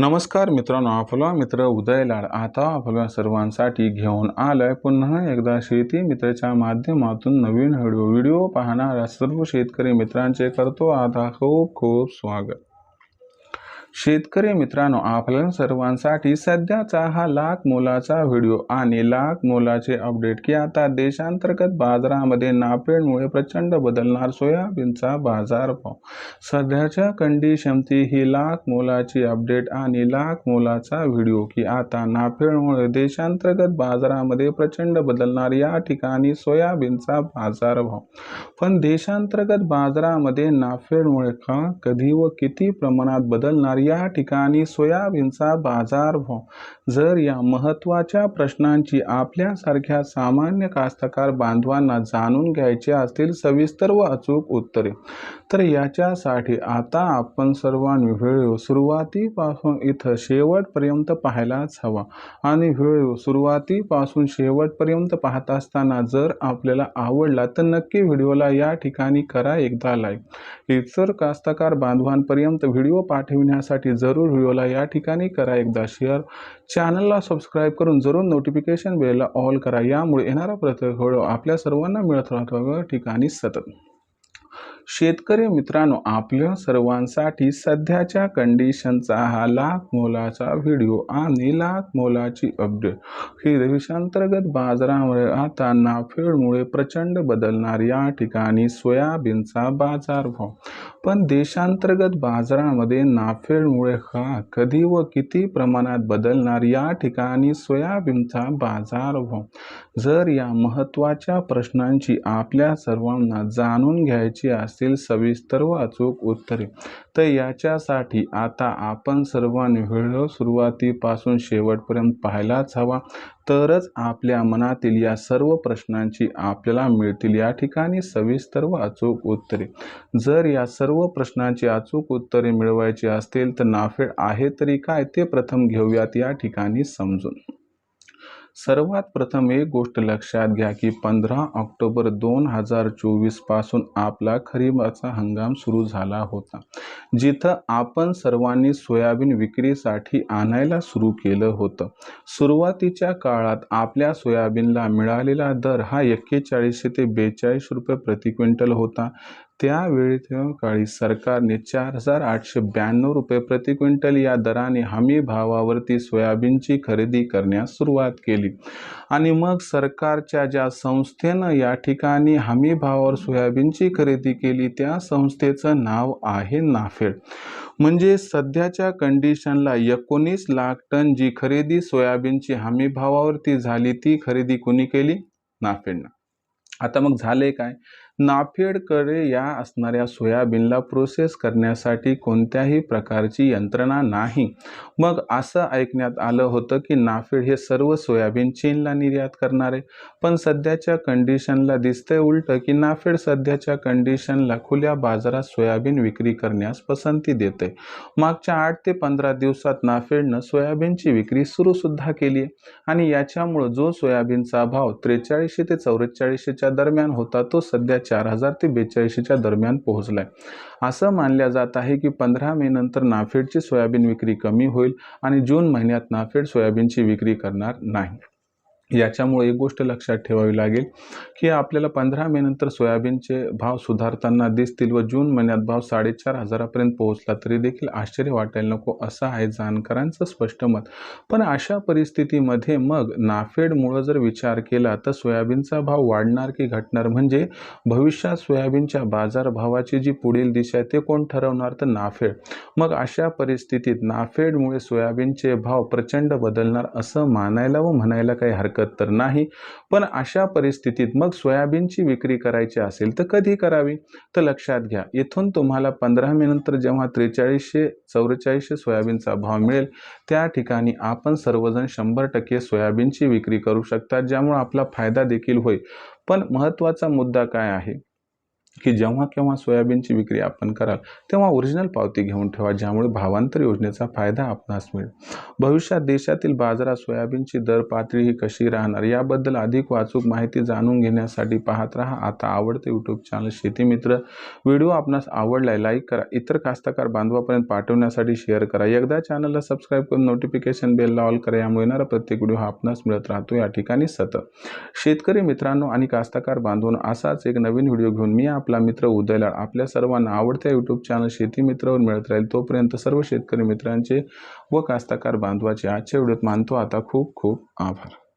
नमस्कार मित्रांनो आपला मित्र उदय लाड आता आपल्या सर्वांसाठी घेऊन आलाय. पुन्हा एकदा शेती मित्राच्या माध्यमातून नवीन व्हिडिओ व्हिडिओ पाहणाऱ्या सर्व शेतकरी मित्रांचे करतो आता खूप खूप स्वागत. शेतकरी मित्रांनो आपल्या सर्वांसाठी सध्याचा हा लाख मोलाचा व्हिडिओ आणि लाख मोलाचे अपडेट की आता देशांतर्गत बाजारामध्ये नाफेडमुळे प्रचंड बदलणार सोयाबीनचा बाजारभाव सध्याच्या कंडिशनची ही लाख मोलाची अपडेट आणि लाख मोलाचा व्हिडिओ की आता नाफेडमुळे देशांतर्गत बाजारामध्ये प्रचंड बदलणार या ठिकाणी सोयाबीनचा बाजारभाव पण देशांतर्गत बाजारामध्ये नाफेडमुळे का कधी व किती प्रमाणात बदलणार या ठिकाणी सोयाबीनचा बाजारभाव जर या महत्त्वाच्या प्रश्नांची आपल्यासारख्या सामान्य कास्तकार बांधवांना जाणून घ्यायचे असतील सविस्तर व अचूक उत्तरे. तर याच्यासाठी आता आपण सर्वांनी व्हिडिओ सुरुवातीपासून इथं शेवटपर्यंत पाहायलाच हवा. आणि व्हिडिओ सुरुवातीपासून शेवटपर्यंत पाहत असताना जर आपल्याला आवडला तर नक्की व्हिडिओला या ठिकाणी करा एकदा लाईक. इतर कास्तकार बांधवांपर्यंत व्हिडिओ पाठविण्यास पाठविण्यासाठी जरूर व्हिडिओला या ठिकाणी करा एकदा शेअर चॅनलला सबस्क्राईब करून जरूर नोटिफिकेशन बेलला ऑल करा. यामुळे येणारा प्रत्येक व्हिडिओ आपल्या सर्वांना मिळत राहतो. या ठिकाणी सतत. शेतकरी मित्रांनो आपल्या सर्वांसाठी सध्याच्या कंडिशनचा हा लाख मोलाचा व्हिडिओ आणि लाख मोलाची अपडेट ही देशांतर्गत बाजारामुळे आता नाफेडमुळे प्रचंड बदलणार या ठिकाणी सोयाबीनचा बाजारभाव. पण देशांतर्गत बाजारामध्ये नाफेडमुळे हा कधी व किती प्रमाणात बदलणार या ठिकाणी सोयाबीनचा बाजारभाव? जर या महत्त्वाच्या प्रश्नांची आपल्या सर्वांना जाणून घ्यायची असतील सविस्तर व अचूक उत्तरे. तर याच्यासाठी आता आपण सर्वांनी व्हिडिओ सुरुवातीपासून शेवटपर्यंत पाहायलाच हवा. तरच आपल्या मनातील या सर्व प्रश्नांची आपल्याला मिळतील. या ठिकाणी सविस्तर व अचूक उत्तरे. जर या सर्व प्रश्नांची अचूक उत्तरे मिळवायची असतील तर नाफेड आहे तरी काय? ते प्रथम घेऊयात या ठिकाणी समजून. सर्वात प्रथम एक गोष्ट लक्षात घ्या की पंधरा ऑक्टोबर दोन हजार चोवीसपासून आपला खरीपाचा हंगाम सुरू झाला होता. जिथं आपण सर्वांनी सोयाबीन विक्रीसाठी आणायला सुरू केलं होतं. सुरुवातीच्या काळात आपल्या सोयाबीनला मिळालेला दर हा एक्केचाळीसशे ते बेचाळीस रुपये प्रति क्विंटल होता. त्यावेळी काळी सरकारने चार हजार आठशे ब्याण्णव रुपये प्रति क्विंटल या दराने हमी भावावरती सोयाबीनची खरेदी करण्यास सुरुवात केली. आणि मग सरकारच्या ज्या संस्थेनं या ठिकाणी हमी भावावर सोयाबीनची खरेदी केली त्या संस्थेचं नाव आहे नाफेड. म्हणजे सध्याच्या कंडिशनला एकोणीस लाख टन जी खरेदी सोयाबीनची हमी भावावरती झाली ती खरेदी कोणी केली? नाफेडनं. आता मग झाले काय? नाफेडकडे या असणाऱ्या सोयाबीनला प्रोसेस करण्यासाठी कोणत्याही प्रकारची यंत्रणा नाही. मग असं ऐकण्यात आलं होतं की नाफेड हे सर्व सोयाबीन चीनला निर्यात करणार. आहे पण सध्याच्या कंडिशनला दिसतंय उलटं की नाफेड सध्याच्या कंडिशनला खुल्या बाजारात सोयाबीन विक्री करण्यास पसंती देते. मागच्या आठ ते पंधरा दिवसात नाफेडनं सोयाबीनची विक्री सुरूसुद्धा केली आहे आणि याच्यामुळं जो सोयाबीनचा भाव त्रेचाळीसशे ते चौवेचाळीसशेच्या दरम्यान होता तो सध्या चार हजार ते बेचाळीसच्या दरम्यान पोहोचलाय. असं मानल्या जात आहे की पंधरा मे नंतर नाफेडची सोयाबीन विक्री कमी होईल आणि जून महिन्यात नाफेड सोयाबीनची विक्री करणार नाही. याच्यामुळे एक गोष्ट लक्षात ठेवावी लागेल की आपल्याला पंधरा मे नंतर सोयाबीनचे भाव सुधारताना दिसतील व जून महिन्यात भाव साडेचार हजारापर्यंत पोहोचला तरी देखील आश्चर्य वाटायला नको असं आहे जाणकारांचं स्पष्ट मत. पण अशा परिस्थितीमध्ये मग नाफेडमुळं जर विचार केला तर सोयाबीनचा भाव वाढणार की घटणार? म्हणजे भविष्यात सोयाबीनच्या बाजारभावाची जी पुढील दिशा आहे ते कोण ठरवणार? तर नाफेड. मग अशा परिस्थितीत नाफेडमुळे सोयाबीनचे भाव प्रचंड बदलणार असं मानायला व म्हणायला काही हरकत हरकत तर नाही. पण अशा परिस्थितीत मग सोयाबीनची विक्री करायची असेल तर कधी करावी? तर लक्षात घ्या इथून तुम्हाला पंधरा मे नंतर जेव्हा त्रेचाळीसशे चौवेचाळीसशे सोयाबीनचा भाव मिळेल त्या ठिकाणी आपण सर्वजण शंभर टक्के सोयाबीनची विक्री करू शकता ज्यामुळे आपला फायदा देखील होईल. पण महत्त्वाचा मुद्दा काय आहे? की जेव्हा केव्हा सोयाबीनची विक्री आपण कराल तेव्हा ओरिजिनल पावती घेऊन ठेवा ज्यामुळे भावांतर योजनेचा फायदा आपणास मिळेल. भविष्यात देशातील बाजारात सोयाबीनची दर पातळी ही कशी राहणार याबद्दल अधिक वाचूक माहिती जाणून घेण्यासाठी पाहत राहा. आता आवडते यूट्यूब चॅनल शेतीमित्र व्हिडिओ आपणास आवडलाय लाईक करा. इतर कास्तकार बांधवापर्यंत पाठवण्यासाठी शेअर करा. एकदा चॅनलला सबस्क्राईब करून नोटिफिकेशन बेलला ऑल करा. यामुळे येणारा प्रत्येक व्हिडिओ हा आपणास मिळत राहतो. या ठिकाणी सतत. शेतकरी मित्रांनो आणि कास्तकार बांधवांनो असाच एक नवीन व्हिडिओ घेऊन मी आप आपला मित्र उदयलाड आपल्या सर्वांना आवडत्या यूट्यूब चॅनल शेती मित्रावर मिळत राहील तोपर्यंत सर्व शेतकरी मित्रांचे व कास्तकार बांधवाचे आजच्या व्हिडिओत मानतो. आता खूप खूप आभार.